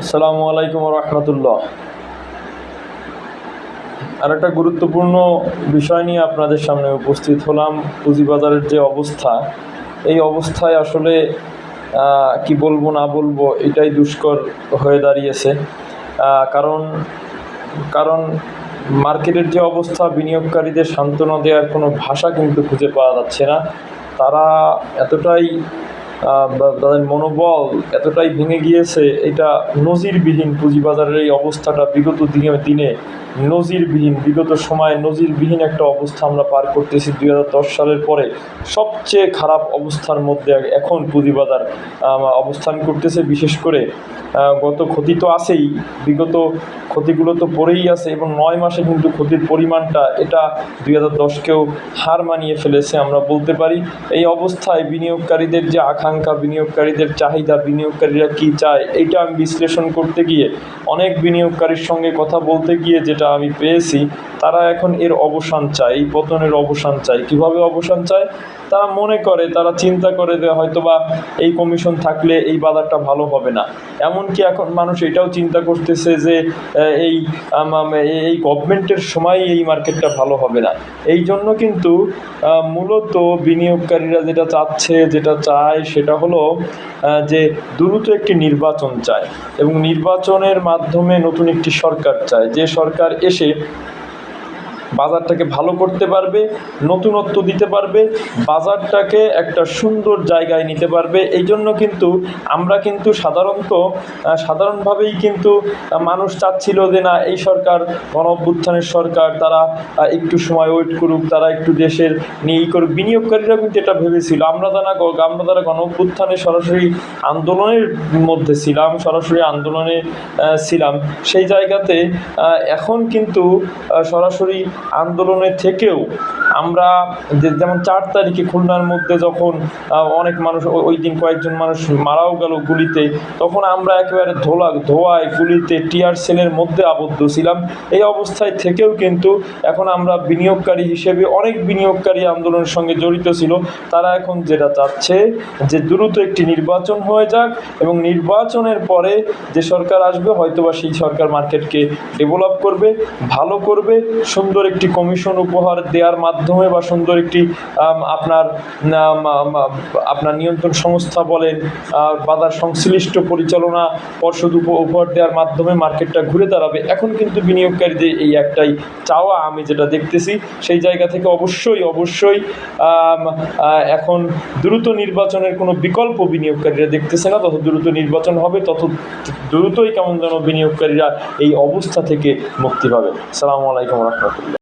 আসসালামু আলাইকুম রহমতুল্লাহ। আর একটা গুরুত্বপূর্ণ বিষয় নিয়ে আপনাদের সামনে উপস্থিত হলাম, পুঁজিবাজারের যে অবস্থা। এই অবস্থায় আসলে কি বলব না বলব, এটাই দুষ্কর হয়ে দাঁড়িয়েছে। কারণ কারণ মার্কেটের যে অবস্থা, বিনিয়োগকারীদের সান্ত্বনা দেওয়ার কোনো ভাষা কিন্তু খুঁজে পাওয়া যাচ্ছে না। তারা এতটাই তাদের মনোবল এতটাই ভেঙে গিয়েছে, এটা নজিরবিহীন পুঁজিবাজারের এই অবস্থাটা বিগত দিনে দিনে নজিরবিহীন, বিগত সময়ে নজিরবিহীন একটা অবস্থা আমরা পার করতেছি দুই হাজার দশ সালের পরে। সবচেয়ে খারাপ অবস্থার মধ্যে এখন পুঁজিবাজার অবস্থান করতেছে বিশেষ করে গত ক্ষতি তো আছেই, বিগত ক্ষতিগুলো তো পড়েই আছে এবং নয় মাসে কিন্তু ক্ষতির পরিমাণটা এটা দুই হাজার দশকেও হার মানিয়ে ফেলেছে আমরা বলতে পারি। এই অবস্থায় বিনিয়োগকারীদের যে আকাঙ্ক্ষা বিনিয়োগকারীদের চাহিদা, বিনিয়োগকারীরা কি চায় এইটা আমি বিশ্লেষণ করতে গিয়ে, অনেক বিনিয়োগকারীর সঙ্গে কথা বলতে গিয়ে যেটা আমি পেয়েছি, তারা এখন এর অবসান চায়, এই পতনের অবসান চায়। কীভাবে অবসান চায়? তারা মনে করে, তারা চিন্তা করে যে হয়তোবা এই কমিশন থাকলে এই বাজারটা ভালো হবে না। এমনকি এখন মানুষ এটাও চিন্তা করতেছে যে এই- এই গভর্নমেন্টের সময় এই মার্কেটটা ভালো হবে না। এই জন্য কিন্তু মূলত বিনিয়োগকারীরা যেটা চাচ্ছে, যেটা চায় সেটা হলো যে দ্রুত একটি নির্বাচন চায় এবং নির্বাচনের মাধ্যমে নতুন একটি সরকার চায়। যে সরকার এসে বাজারটাকে ভালো করতে পারবে, নতুনত্ব দিতে পারবে, বাজারটাকে একটা সুন্দর জায়গায় নিতে পারবে। এই জন্য কিন্তু আমরা কিন্তু সাধারণত সাধারণভাবেই কিন্তু মানুষ চাচ্ছিল যে না, এই সরকার, গণ সরকার, তারা একটু সময় ওয়েট করুক, তারা একটু দেশের নিয়ে করুক। বিনিয়োগকারীরা কিন্তু এটা ভেবেছিল। আমরা গ- আমরা যারা গণঅভ্যুত্থানে সরাসরি আন্দোলনের মধ্যে ছিলাম, সরাসরি আন্দোলনে ছিলাম, সেই জায়গাতে এখন কিন্তু সরাসরি আন্দোলনে থেকেও আমরা যেমন চার তারিখে খুলনার মধ্যে যখন অনেক মানুষ ওই দিন কয়েকজন মানুষ মারাও গেল গুলিতে, তখন আমরা একেবারে ধোলা, ধোয়ায় গুলিতে টিয়ার সেলের মধ্যে আবদ্ধ ছিলাম। এই অবস্থায় থেকেও কিন্তু এখন আমরা বিনিয়োগকারী হিসেবে অনেক বিনিয়োগকারী আন্দোলনের সঙ্গে জড়িত ছিল। তারা এখন যেটা চাচ্ছে, যে দ্রুত একটি নির্বাচন হয়ে যাক এবং নির্বাচনের পরে যে সরকার আসবে, হয়তোবা সেই সরকার মার্কেটকে ডেভেলপ করবে, ভালো করবে, সুন্দর একটি কমিশন উপহার দেওয়ার মাধ্যমে বা সুন্দর একটি আপনার আপনার নিয়ন্ত্রণ সংস্থা বলেন আহ, বাজার সংশ্লিষ্ট পরিচালনা পর্ষদ উপহার দেওয়ার মাধ্যমে মার্কেটটা ঘুরে দাঁড়াবে। এখন কিন্তু বিনিয়োগকারীদের এই একটাই চাওয়া আমি যেটা দেখতেছি সেই জায়গা থেকে অবশ্যই অবশ্যই এখন দ্রুত নির্বাচনের কোনো বিকল্প বিনিয়োগকারীরা দেখতেছে না। তত দ্রুত নির্বাচন হবে তত দ্রুতই কেমন যেন বিনিয়োগকারীরা এই অবস্থা থেকে মুক্তি পাবে। সালামু আলাইকুম রহমতুল্লাহ।